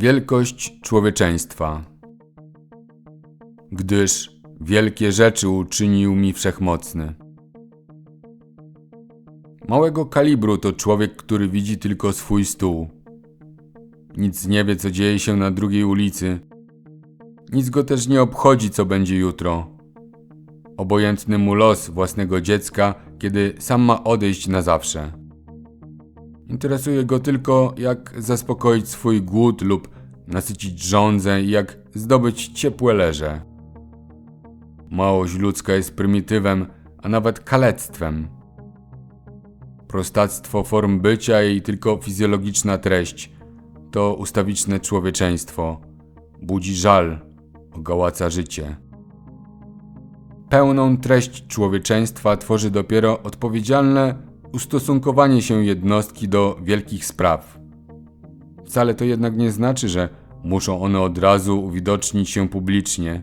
Wielkość człowieczeństwa. Gdyż wielkie rzeczy uczynił mi wszechmocny. Małego kalibru to człowiek, który widzi tylko swój stół. Nic nie wie, co dzieje się na drugiej ulicy. Nic go też nie obchodzi, co będzie jutro. Obojętny mu los własnego dziecka, kiedy sam ma odejść na zawsze. Interesuje go tylko, jak zaspokoić swój głód lub nasycić żądzę i jak zdobyć ciepłe leże. Małość ludzka jest prymitywem, a nawet kalectwem. Prostactwo form bycia i tylko fizjologiczna treść to ustawiczne człowieczeństwo. Budzi żal, ogałaca życie. Pełną treść człowieczeństwa tworzy dopiero odpowiedzialne ustosunkowanie się jednostki do wielkich spraw. Wcale to jednak nie znaczy, że muszą one od razu uwidocznić się publicznie.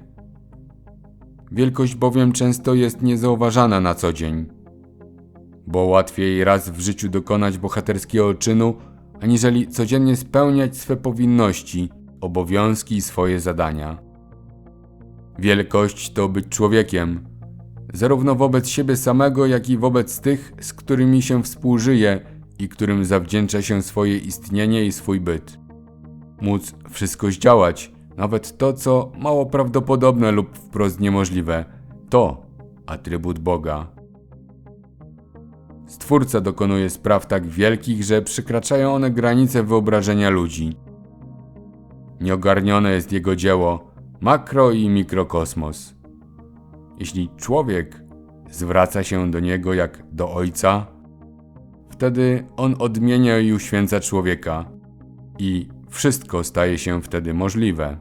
Wielkość bowiem często jest niezauważana na co dzień, bo łatwiej raz w życiu dokonać bohaterskiego czynu, aniżeli codziennie spełniać swe powinności, obowiązki i swoje zadania. Wielkość to być człowiekiem, zarówno wobec siebie samego, jak i wobec tych, z którymi się współżyje i którym zawdzięcza się swoje istnienie i swój byt. Móc wszystko zdziałać, nawet to, co mało prawdopodobne lub wprost niemożliwe, to atrybut Boga. Stwórca dokonuje spraw tak wielkich, że przekraczają one granice wyobrażenia ludzi. Nieogarnione jest jego dzieło, makro i mikrokosmos. Jeśli człowiek zwraca się do niego jak do ojca, wtedy on odmienia i uświęca człowieka i wszystko staje się wtedy możliwe.